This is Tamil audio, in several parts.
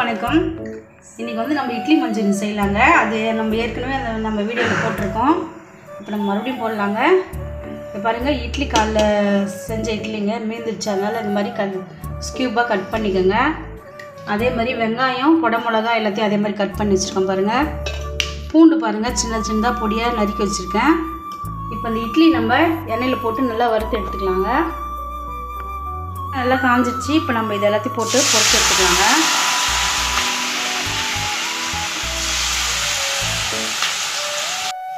வணக்கம். இன்றைக்கி வந்து நம்ம இட்லி மஞ்சள் செய்யலாங்க. அது நம்ம ஏற்கனவே அந்த நம்ம வீடியோவில் போட்டிருக்கோம். இப்போ நம்ம மறுபடியும் போடலாங்க. இப்போ பாருங்கள் இட்லி காலில் செஞ்ச இட்லிங்க மீந்துருச்சு. அதனால் இந்த மாதிரி கட் ஸ்கியூபாக கட் பண்ணிக்கோங்க. அதே மாதிரி வெங்காயம் குடமிளகா எல்லாத்தையும் அதே மாதிரி கட் பண்ணி வச்சுருக்கோம் பாருங்கள் பூண்டு பாருங்கள் சின்ன சின்னதாக பொடியாக நறுக்கி வச்சுருக்கேன். இப்போ இந்த இட்லி நம்ம எண்ணெயில் போட்டு நல்லா வறுத்து எடுத்துக்கலாங்க. நல்லா காஞ்சிடுச்சு இப்போ நம்ம இது எல்லாத்தையும் போட்டு பொரிச்சு எடுத்துக்கலாங்க.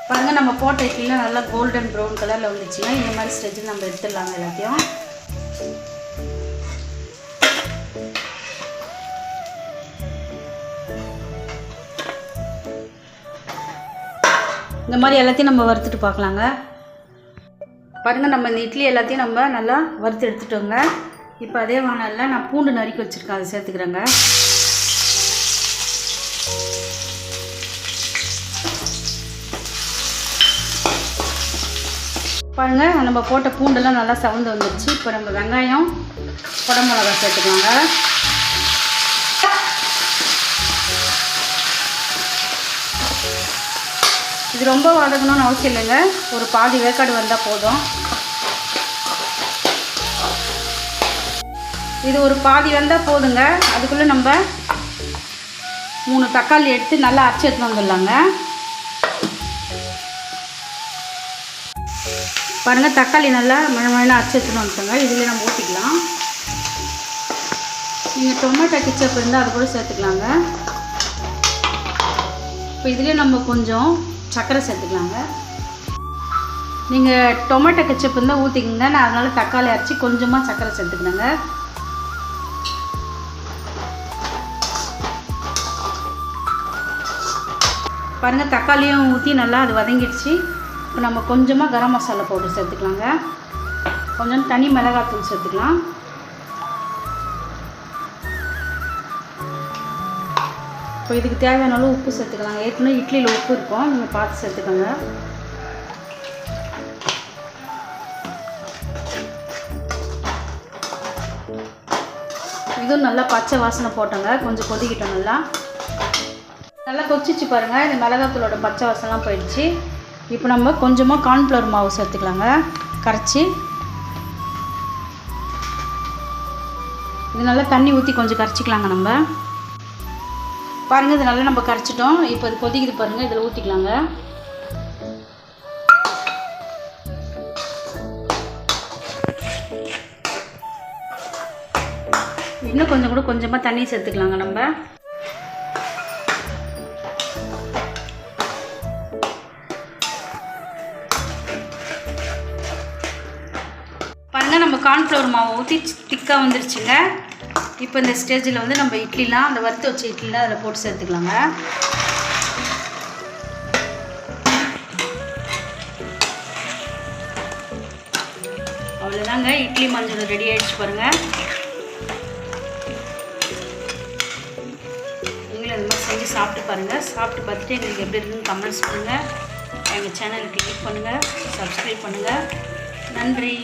பாருங்க நம்ம போட்ட இட்லியில் நல்லா கோல்டன் ப்ரௌன் கலரில் வந்துச்சுங்க. இந்த மாதிரி ஸ்டேஜில் நம்ம எடுத்துடலாங்க எல்லாத்தையும். இந்த மாதிரி எல்லாத்தையும் நம்ம வறுத்துட்டு பார்க்கலாங்க. பாருங்கள் நம்ம இந்த இட்லி எல்லாத்தையும் நம்ம நல்லா வறுத்து எடுத்துட்டோங்க. இப்போ அதே வானலில் நான் பூண்டு நறுக்கி வச்சுருக்கேன் அதை சேர்த்துக்கிறேங்க. பாருங்கள் நம்ம போட்ட பூண்டெல்லாம் நல்லா சவுந்து வந்துடுச்சு இப்போ நம்ம வெங்காயம் குடமிளகா சேர்த்துக்கலாங்க. இது ரொம்ப வதங்கணும்னு அவசியம் இல்லைங்க. ஒரு பாதி வேக்காடு வந்தால் போதும். இது ஒரு பாதி வந்தால் போதுங்க. அதுக்குள்ளே நம்ம மூணு தக்காளி எடுத்து நல்லா அரைச்சி எடுத்துன்னு வந்துடலாங்க. பாருங்கள் தக்காளி நல்லா மழை மழை அரைச்சி எடுத்துகிட்டு வந்துட்டோங்க. இதில் நம்ம ஊற்றிக்கலாம் நீங்கள் டொமேட்டோ கிச்சப் இருந்தால் அது கூட சேர்த்துக்கலாங்க. இப்போ இதுலேயே நம்ம கொஞ்சம் சர்க்கரை சேர்த்துக்கலாங்க. நீங்கள் டொமேட்டோ கெச்சப் இருந்தால் ஊற்றிக்கிங்க நான் அதனால் தக்காளி அரைச்சி கொஞ்சமாக சர்க்கரை சேர்த்துக்கணுங்க பாருங்கள் தக்காளியும் ஊற்றி நல்லா அது வதங்கிடுச்சு. இப்போ நம்ம கொஞ்சமாக கரம் மசாலா பவுடர் சேர்த்துக்கலாங்க. கொஞ்சம் தனி மிளகாத்தூள் சேர்த்துக்கலாம். இப்போ இதுக்கு தேவையான அளவு உப்பு சேர்த்துக்கலாங்க ஏற்கனவே இட்லியில் உப்பு இருக்கும். நீங்கள் பார்த்து சேர்த்துக்கோங்க. இதுவும் நல்லா பச்சை வாசனை போட்டோங்க. கொஞ்சம் கொதிக்கிட்டோம் நல்லா. நல்லா கொதிச்சிச்சு பாருங்கள் இந்த மிளகாத்தூளோட பச்சை வாசனைலாம் போயிடுச்சு. இப்போ நம்ம கொஞ்சமாக கார்ன்ஃப்ளவர் மாவு சேர்த்துக்கலாங்க. கரைச்சி. இது நல்லா தண்ணி ஊற்றி கொஞ்சம் கரைச்சிக்கலாங்க நம்ம. பாருங்கள் இது நல்லா நம்ம கரைச்சிட்டோம். இப்போ இது கொதிக்குது பாருங்கள் இதில் ஊற்றிக்கலாங்க இன்னும் கொஞ்சம் கூட கொஞ்சமாக தண்ணி சேர்த்துக்கலாங்க நம்ம. பாருங்கள் நம்ம கார்ன்ஃப்ளவர் மாவை ஊற்றி திக்காக வந்துருச்சுங்க. இப்போ இந்த ஸ்டேஜில் வந்து நம்ம இட்லிலாம் அந்த வறுத்து வச்ச இட்லிலாம் அதில் போட்டு சேர்த்துக்கலாங்க. அவ்வளோதாங்க இட்லி மஞ்சள் ரெடி ஆகிடுச்சு பாருங்கள் நீங்களும் இந்த மாதிரி செஞ்சு சாப்பிட்டு பாருங்கள் சாப்பிட்டு பார்த்துட்டு எங்களுக்கு எப்படி இருக்குன்னு கமெண்ட்ஸ் பண்ணுங்கள் எங்கள் சேனலுக்கு கிளிக் பண்ணுங்கள் சப்ஸ்கிரைப் பண்ணுங்கள் நன்றி.